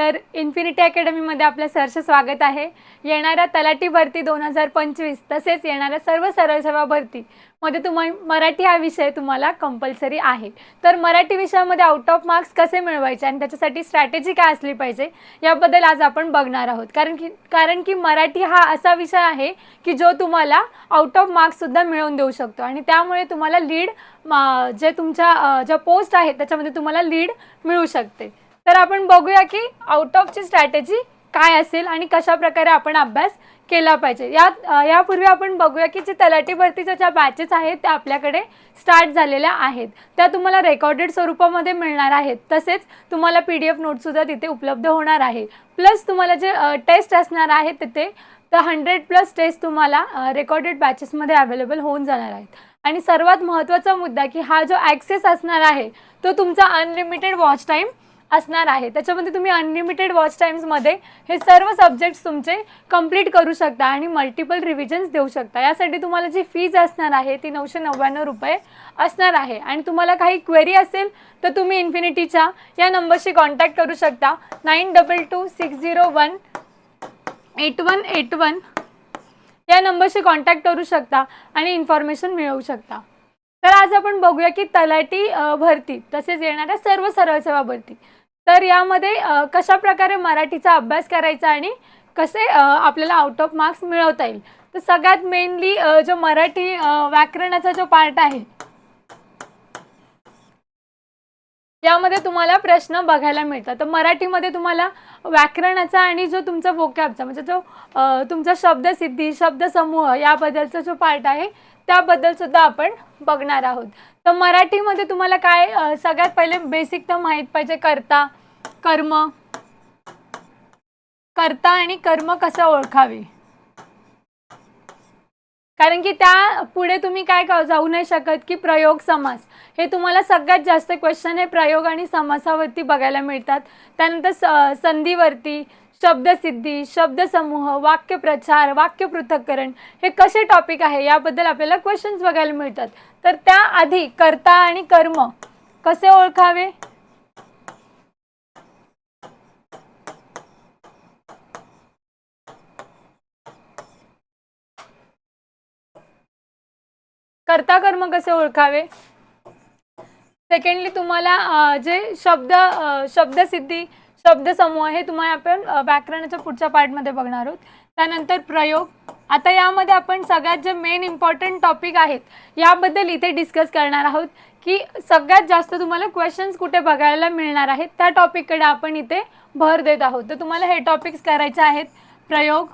तर इन्फिनिटी अकॅडमीमध्ये आपलं सरचं स्वागत आहे. येणाऱ्या तलाठी भरती दोन हजार पंचवीस तसेच येणाऱ्या सर्व सरळ सेवा भरती मध्ये तुम्हा मराठी हा विषय तुम्हाला कंपल्सरी आहे. तर मराठी विषयामध्ये आउट ऑफ मार्क्स कसे मिळवायचे आणि त्याच्यासाठी स्ट्रॅटेजी काय असली पाहिजे याबद्दल आज आपण बघणार आहोत. कारण की कारण की मराठी हा असा विषय आहे की जो तुम्हाला आउट ऑफ मार्क्ससुद्धा मिळवून देऊ शकतो आणि त्यामुळे तुम्हाला लीड जे तुमच्या ज्या पोस्ट आहेत त्याच्यामध्ये तुम्हाला लीड मिळू शकते. तर आपण बघूया की आउट ऑफची स्ट्रॅटेजी काय असेल आणि कशा प्रकारे आपण अभ्यास केला पाहिजे. यात यापूर्वी आपण बघूया की जे तलाठी भरतीच्या ज्या बॅचेस आहेत त्या आपल्याकडे स्टार्ट झालेल्या आहेत. त्या तुम्हाला रेकॉर्डेड स्वरूपामध्ये मिळणार आहेत. तसेच तुम्हाला पी डी एफ नोटसुद्धा तिथे उपलब्ध होणार आहे. प्लस तुम्हाला जे टेस्ट असणार आहेत तिथे तर हंड्रेड प्लस टेस्ट तुम्हाला रेकॉर्डेड बॅचेसमध्ये अवेलेबल होऊन जाणार आहेत. आणि सर्वात महत्त्वाचा मुद्दा की हा जो ॲक्सेस असणार आहे तो तुमचा अनलिमिटेड वॉच टाईम असणार आहे. त्याच्यामध्ये तुम्ही अनलिमिटेड वॉच टाईम्समध्ये हे सर्व सब्जेक्ट्स तुमचे कंप्लीट करू शकता आणि मल्टिपल रिव्हिजन्स देऊ शकता. यासाठी तुम्हाला जी फीज असणार आहे ती नऊशे नव्याण्णव रुपये असणार आहे. आणि तुम्हाला काही क्वेरी असेल तर तुम्ही इन्फिनिटीच्या या नंबरशी कॉन्टॅक्ट करू शकता. Nine double two six zero one eight one eight one या नंबरशी कॉन्टॅक्ट करू शकता आणि इन्फॉर्मेशन मिळवू शकता. तर आज आपण बघूया की तलाठी भरती तसेच येणाऱ्या सर्व सरळ सेवा भरती. तर यामध्ये कशा प्रकारे मराठीचा अभ्यास करायचा आणि कसे आपल्याला आउट ऑफ मार्क्स मिळवता येईल? तर सगळ्यात मेनली जो मराठी व्याकरणाचा जो पार्ट आहे यामध्ये तुम्हाला प्रश्न बघायला मिळतात. तर मराठीमध्ये तुम्हाला व्याकरणाचा आणि जो तुमचा वोकॅबचा म्हणजे जो तुमचा शब्दसिद्धी शब्दसमूह याबद्दलचा जो पार्ट आहे त्याबद्दल सुद्धा आपण बघणार आहोत. तर मराठीमध्ये तुम्हाला काय सगळ्यात पहिले बेसिक तर माहीत पाहिजे करता कर्म. कर्ता आणि कर्म कसं ओळखावे? कारण की त्या पुढे तुम्ही काय जाऊ नाही शकत की प्रयोग समास. हे तुम्हाला सगळ्यात जास्त क्वेश्चन हे प्रयोग आणि समासावरती बघायला मिळतात. त्यानंतर स संधीवरती शब्दसिद्धी शब्दसमूह वाक्यप्रचार वाक्य पृथक्करण हे कसे टॉपिक आहे याबद्दल आपल्याला क्वेश्चन्स बघायला मिळतात. तर त्याआधी कर्ता आणि कर्म कसे ओळखावे? कर्ता कर्म कसे ओळखावे? सेकंडली तुम्हाला जे शब्द शब्दसिद्धी शब्दसमूह हे तुम्हाला आपण व्याकरणाच्या पुढच्या पार्टमध्ये बघणार आहोत. त्यानंतर प्रयोग. आता यामध्ये आपण सगळ्यात जे मेन इम्पॉर्टंट टॉपिक आहेत याबद्दल इथे डिस्कस करणार आहोत की सगळ्यात जास्त तुम्हाला क्वेश्चन्स कुठे बघायला मिळणार आहेत त्या टॉपिककडे आपण इथे भर देत आहोत. तर तुम्हाला हे टॉपिक्स करायचे आहेत. प्रयोग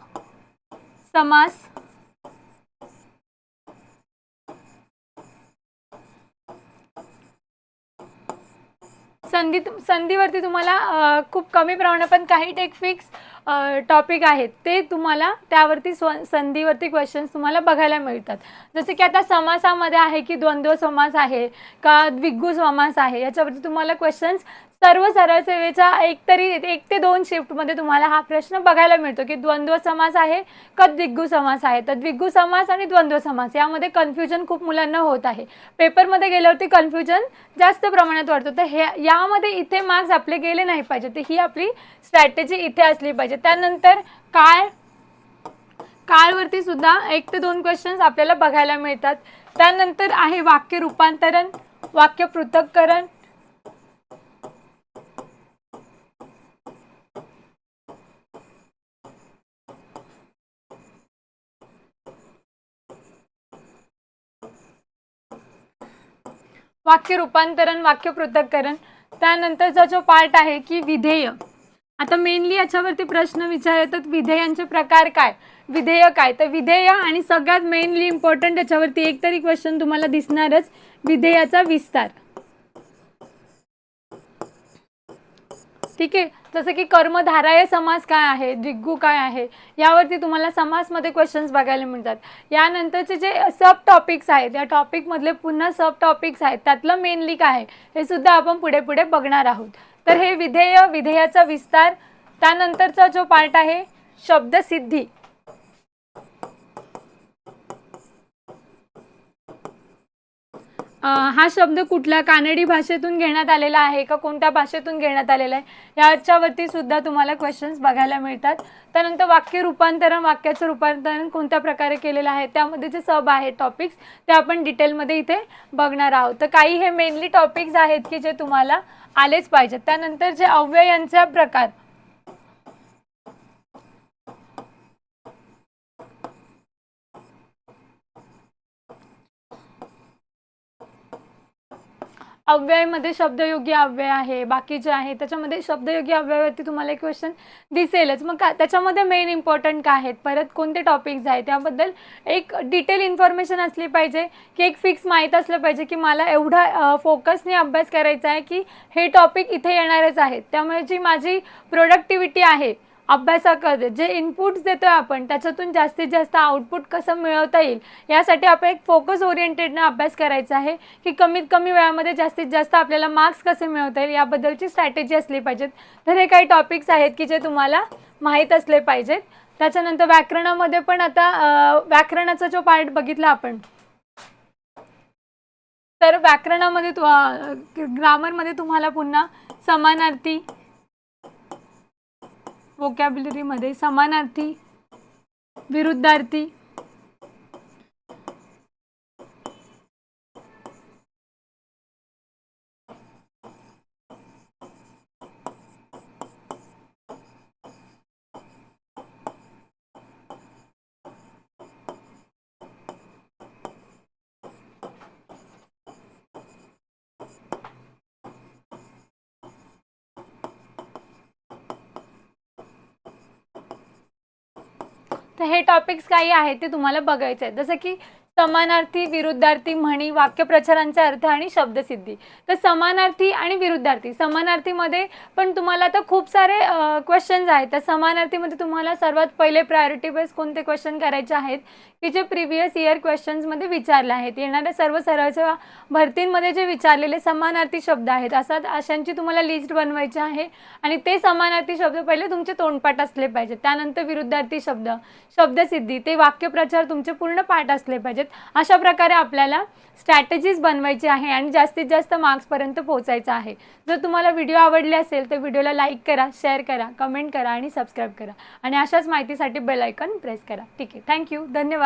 समास संधी संधीवरती तुम्हाला खूप कमी प्रमाणात पण काही टेक फिक्स टॉपिक आहेत. ते तुम्हाला त्यावरती स्व संधीवरती क्वेश्चन्स तुम्हाला बघायला मिळतात. जसे की आता समासामध्ये आहे की द्वंद्व समास आहे का द्विगु समास आहे याच्यावरती तुम्हाला क्वेश्चन्स सर्व सरळ सेवेच्या एक तरी एक ते दोन शिफ्टमध्ये तुम्हाला हा प्रश्न बघायला मिळतो की द्वंद्व समास आहे का द्विगु समास आहे? तर द्विगु समास आणि द्वंद्व समास यामध्ये कन्फ्युजन खूप मुलांना होत आहे. पेपरमध्ये गेल्यावरती कन्फ्युजन जास्त प्रमाणात वाढतं. तर हे यामध्ये इथे मार्क्स आपले गेले नाही पाहिजे तर ही आपली स्ट्रॅटेजी इथे असली पाहिजे त्यानंतर काळ काळवरती सुद्धा एक ते दोन क्वेश्चन्स आपल्याला बघायला मिळतात. त्यानंतर आहे वाक्य रूपांतरण वाक्य पृथक्करण वाक्य रूपांतरण वाक्य पृथक्करण त्यानंतरचा जो पार्ट आहे की विधेय. आता मेनली याच्यावरती प्रश्न विचार येतात विधेयांचे प्रकार काय? विधेय काय? तर विधेय आणि सगळ्यात मेनली इम्पॉर्टंट याच्यावरती एक तरी क्वेश्चन तुम्हाला दिसणारच विधेयाचा विस्तार. ठीक आहे? जसं की कर्मधाराय समास काय आहे? दिग्गू काय आहे? यावरती तुम्हाला समासमध्ये क्वेश्चन्स बघायला मिळतात. यानंतरचे जे सब टॉपिक्स आहेत या टॉपिकमधले पुन्हा सब टॉपिक्स आहेत त्यातलं मेनली काय आहे हे सुद्धा आपण पुढे पुढे बघणार आहोत. तर हे विधेय विधेयाचा विस्तार त्यानंतरचा जो पार्ट आहे शब्दसिद्धी. हा शब्द कुठल्या कानडी भाषेतून घेण्यात आलेला आहे का कोणत्या भाषेतून घेण्यात आलेला आहे याच्यावरती सुद्धा तुम्हाला क्वेश्चन्स बघायला मिळतात. त्यानंतर वाक्य रूपांतरण वाक्याचं रूपांतरण कोणत्या प्रकारे केलेलं आहे त्यामध्ये जे सब आहेत टॉपिक्स ते आपण डिटेलमध्ये इथे बघणार आहोत. तर काही हे मेनली टॉपिक्स आहेत की जे तुम्हाला आलेच पाहिजेत. त्यानंतर जे अव्ययांचा प्रकार अव्ययमध्ये शब्दयोगी अव्यय आहे बाकीचे आहे त्याच्यामध्ये शब्दयोगी अव्ययावरती तुम्हाला एक क्वेश्चन दिसेलच. मग का त्याच्यामध्ये मेन इम्पॉर्टंट काय आहेत? परत कोणते टॉपिक्स आहेत? त्याबद्दल एक डिटेल इन्फॉर्मेशन असली पाहिजे की एक फिक्स माहीत असलं पाहिजे की मला एवढा फोकसने अभ्यास करायचा आहे की हे टॉपिक इथे येणारच आहेत. त्यामुळे जी माझी प्रोडक्टिव्हिटी आहे अभ्यासाकडे जे इनपुट्स देतोय आपण त्याच्यातून जास्तीत जास्त आउटपुट कसं मिळवता येईल यासाठी आपण एक फोकस ओरिएंटेडनं अभ्यास करायचा आहे की कमीत कमी वेळामध्ये जास्तीत जास्त आपल्याला मार्क्स कसे मिळवता येईल याबद्दलची स्ट्रॅटेजी असली पाहिजेत. तर हे काही टॉपिक्स आहेत की जे तुम्हाला माहीत असले पाहिजेत. त्याच्यानंतर व्याकरणामध्ये पण आता व्याकरणाचा जो पार्ट बघितला आपण तर व्याकरणामध्ये तु ग्रामरमध्ये तुम्हाला पुन्हा समानार्थी vocabulary समानार्थी विरुद्धार्थी तर हे टॉपिक्स काही आहेत ते तुम्हाला बघायचे आहेत. जसं की समानार्थी विरुद्धार्थी म्हणी वाक्यप्रचारांचा अर्थ आणि शब्दसिद्धी. तर समानार्थी आणि विरुद्धार्थी. समानार्थीमध्ये पण तुम्हाला आता खूप सारे क्वेश्चन्स आहेत. तर समानार्थीमध्ये तुम्हाला सर्वात पहिले प्रायोरिटी बेस कोणते क्वेश्चन करायचे आहेत? की जे प्रिव्हियस इयर क्वेश्चन्समध्ये विचारले आहेत. येणाऱ्या सर्व सरळच्या भरतींमध्ये जे विचारलेले समानार्थी शब्द आहेत असा अशांची तुम्हाला लिस्ट बनवायची आहे. आणि ते समानार्थी शब्द पहिले तुमचे तोंडपाठ असले पाहिजेत. त्यानंतर विरुद्धार्थी शब्द शब्दसिद्धी ते वाक्यप्रचार तुमचे पूर्ण पाठ असले आहेत. अशा प्रकारे आपल्याला स्ट्रॅटेजीज बनवायची आहे आणि जास्तीत जास्त मार्क्सपर्यंत पोहोचायचं आहे. जर तुम्हाला व्हिडिओ आवडले असेल तर व्हिडिओला लाईक करा शेअर करा कमेंट करा आणि सबस्क्राईब करा. आणि अशाच माहितीसाठी बेल आयकॉन प्रेस करा. ठीक आहे. थँक्यू धन्यवाद.